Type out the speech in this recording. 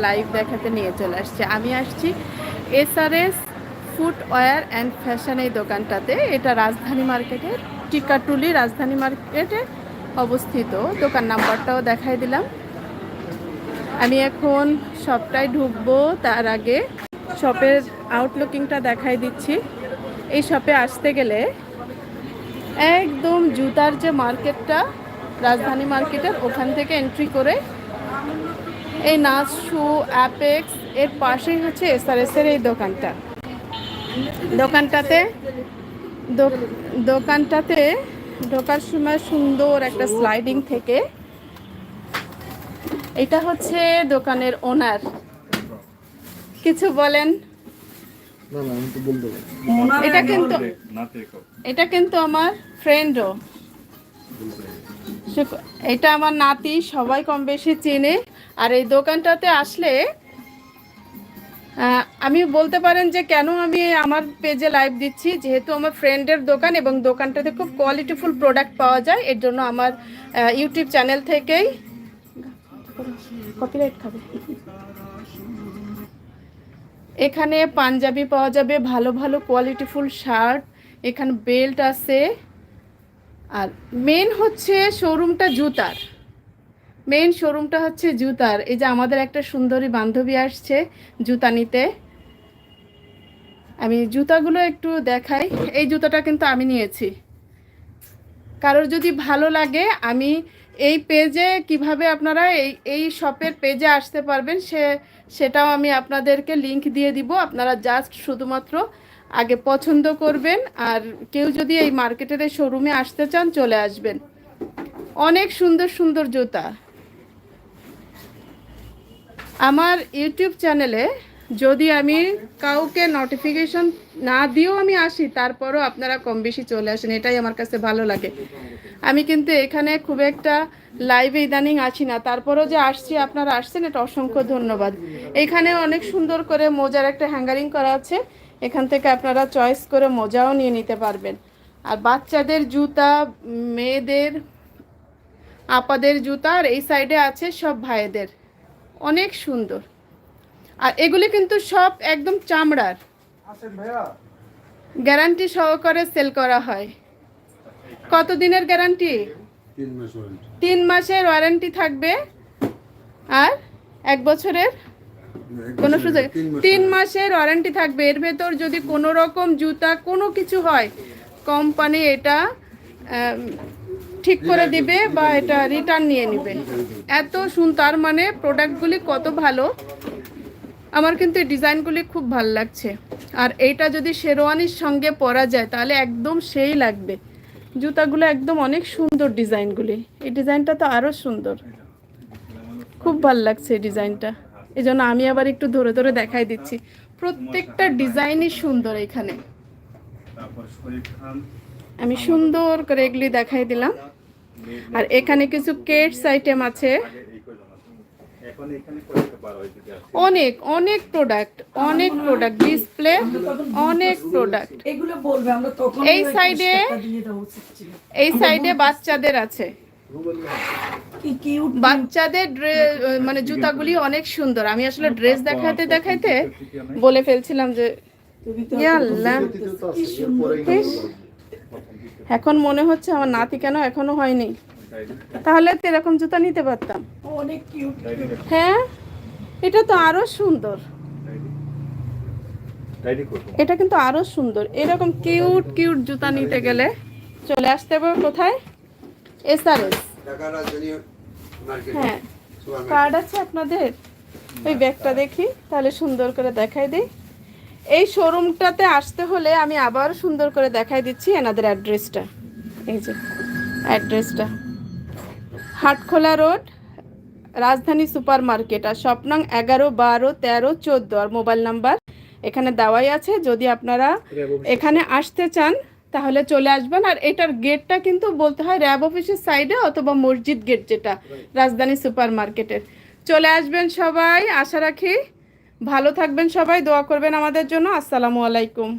Live দেখাতে নিয়ে চলে আসছে। আমি আসছি এসআরএস ফুটওয়্যার অ্যান্ড ফ্যাশন এই দোকানটাতে। এটা রাজধানী মার্কেটের টিকাটুলি রাজধানী মার্কেটে অবস্থিত। দোকান নাম্বারটাও দেখাই দিলাম। আমি এখন শপটায় ঢুকবো, তার আগে শপের আউটলুকিংটা দেখাই দিচ্ছি। এই শপে আসতে গেলে একদম জুতার যে মার্কেটটা রাজধানী মার্কেটের ওখান থেকে এন্ট্রি করে এই নাচ শু অ্যাপেক্স এর পাশেই হচ্ছে এসআরএস এর এই দোকানটা। দোকানটাতে দো- দোকানটাতে ঢোকার সময় সুন্দর একটা স্লাইডিং থেকে এটা হচ্ছে দোকানের ওনার কিছু বলেন? না না আমি তো বলতে পারি এটা কিন্তু এটা কিন্তু আমার ফ্রেন্ডও এটা আমার নাতি, সবাই কম বেশি চেনে। আর এই দোকানটাতে আসলে আমি বলতে পারেন যে কেন আমি আমার পেজে লাইভ দিচ্ছি, যেহেতু আমার ফ্রেন্ডের দোকান এবং দোকানটাতে খুব কোয়ালিটিফুল প্রোডাক্ট পাওয়া যায়, এর জন্য আমার ইউটিউব চ্যানেল থেকেই কপিরাইট খাবে। এখানে পাঞ্জাবি পাওয়া যাবে, ভালো ভালো কোয়ালিটিফুল শার্ট এখানে বেল্ট আছে। আর মেন হচ্ছে শোরুমটা জুতার। মেন শোরুমটা হচ্ছে জুতার। এই যে আমাদের একটা সুন্দরী বান্ধবী আসছে জুতা নিতে। আমি জুতাগুলো একটু দেখাই। এই জুতাটা কিন্তু আমি নিয়েছি। কারোর যদি ভালো লাগে, আমি এই পেজে কীভাবে আপনারা এই এই শপের পেজে আসতে পারবেন, সে, সেটাও আমি আপনাদেরকে লিংক দিয়ে দিব। আপনারা জাস্ট শুধুমাত্র আগে পছন্দ করবেন, আর কেউ যদি এই মার্কেটের এই শোরুমে আসতে চান, চলে আসবেন। অনেক সুন্দর সুন্দর জুতা। আমার ইউটিউব চ্যানেলে যদি আমি কাউকে নোটিফিকেশন না দিয়েও আমি আসি, তারপরও আপনারা কম বেশি চলে আসেন, এটাই আমার কাছে ভালো লাগে। আমি কিন্তু এখানে খুব একটা লাইভে ইদানিং আছি না, তারপরও যে আসছি, আপনারা আসছেন, এটা অসংখ্য ধন্যবাদ। এখানে অনেক সুন্দর করে মোজার একটা হ্যাঙ্গারিং করা আছে, এখান থেকে আপনারা চয়েস করে মোজাও নিয়ে নিতে পারবেন। আর বাচ্চাদের জুতা, মেয়েদের, আপাদের জুতা, আর এই সাইডে আছে সব ভাইদের। অনেক সুন্দর। আর এগুলি কিন্তু সব একদম চামড়ার। গ্যারান্টি সহকারে সেল করা হয়। কত দিনের গ্যারান্টি? তিন মাস ওয়ারেন্টি। তিন মাসের ওয়ারেন্টি থাকবে। আর এক বছরের? কোনো সুযোগ তিন মাসের ওয়ারেন্টি। থাকবে। এর ভেতর যদি কোনো রকম জুতা কোনো কিছু হয় কোম্পানি এটা ঠিক করে দিবে বা এটা রিটার্ন নিয়ে নেবে। এত শুন তার মানে প্রোডাক্টগুলি কত ভালো? আমার কিন্তু এই ডিজাইনগুলি খুব ভালো লাগছে। আর এইটা যদি শেরওয়ানির সঙ্গে পরা যায়, তাহলে একদম সেই লাগবে। জুতাগুলো একদম অনেক সুন্দর ডিজাইনগুলি। এই ডিজাইনটা তো আরও সুন্দর। খুব ভালো লাগছে এই ডিজাইনটা। এই জন্য আমি আবার একটু ধরে ধরে দেখাই দিচ্ছি। প্রত্যেকটা ডিজাইনই সুন্দর এখানে। আমি সুন্দর করে এগুলি দেখাই দিলাম। আর এখানে কিছু কেটস আইটেম আছে। অনেক অনেক প্রোডাক্ট অনেক প্রোডাক্ট ডিসপ্লে অনেক প্রোডাক্ট এগুলো বলবে আমরা তখন এই সাইডে এই সাইডে বাচ্চাদের আছে। বাচ্চাদের ড্রেস মানে জুতাগুলি অনেক সুন্দর। আমি আসলে ড্রেস দেখাইতে দেখাইতে বলে ফেলছিলাম যে এখন মনে হচ্ছে আমার নাতি কেন এখনও হয়নি? তাহলে তো এরকম জুতা নিতে পারতাম। অনেক কিউট হ্যাঁ? এটা তো আরও সুন্দর। এটা কিন্তু আরও সুন্দর। এরকম কিউট কিউট জুতা নিতে গেলে চলে আসতে হবে কোথায়? এসআরএস হ্যাঁ। কার্ড আছে আপনাদের? ওই ব্যাগটা দেখি তাহলে সুন্দর করে দেখাই দিই। এই শোরুমটাতে আসতে হলে আমি আবার সুন্দর করে দেখাই দিচ্ছি এনাদের অ্যাড্রেসটা এই যে অ্যাড্রেসটা Hatkhola road Rajdhani super market আর স্বপ্নং এগারো বারো তেরো চোদ্দ আর মোবাইল নাম্বার এখানে দেওয়াই আছে। যদি আপনারা এখানে আসতে চান তাহলে চলে আসবেন। আর এটার গেটটা কিন্তু বলতে হয় র্যাব অফিসের সাইডে অথবা মসজিদ গেট যেটা রাজধানী সুপার মার্কেটের চলে আসবেন সবাই আশা রাখি। ভালো থাকবেন সবাই দোয়া করবেন আমাদের জন্য। আসসালামু আলাইকুম।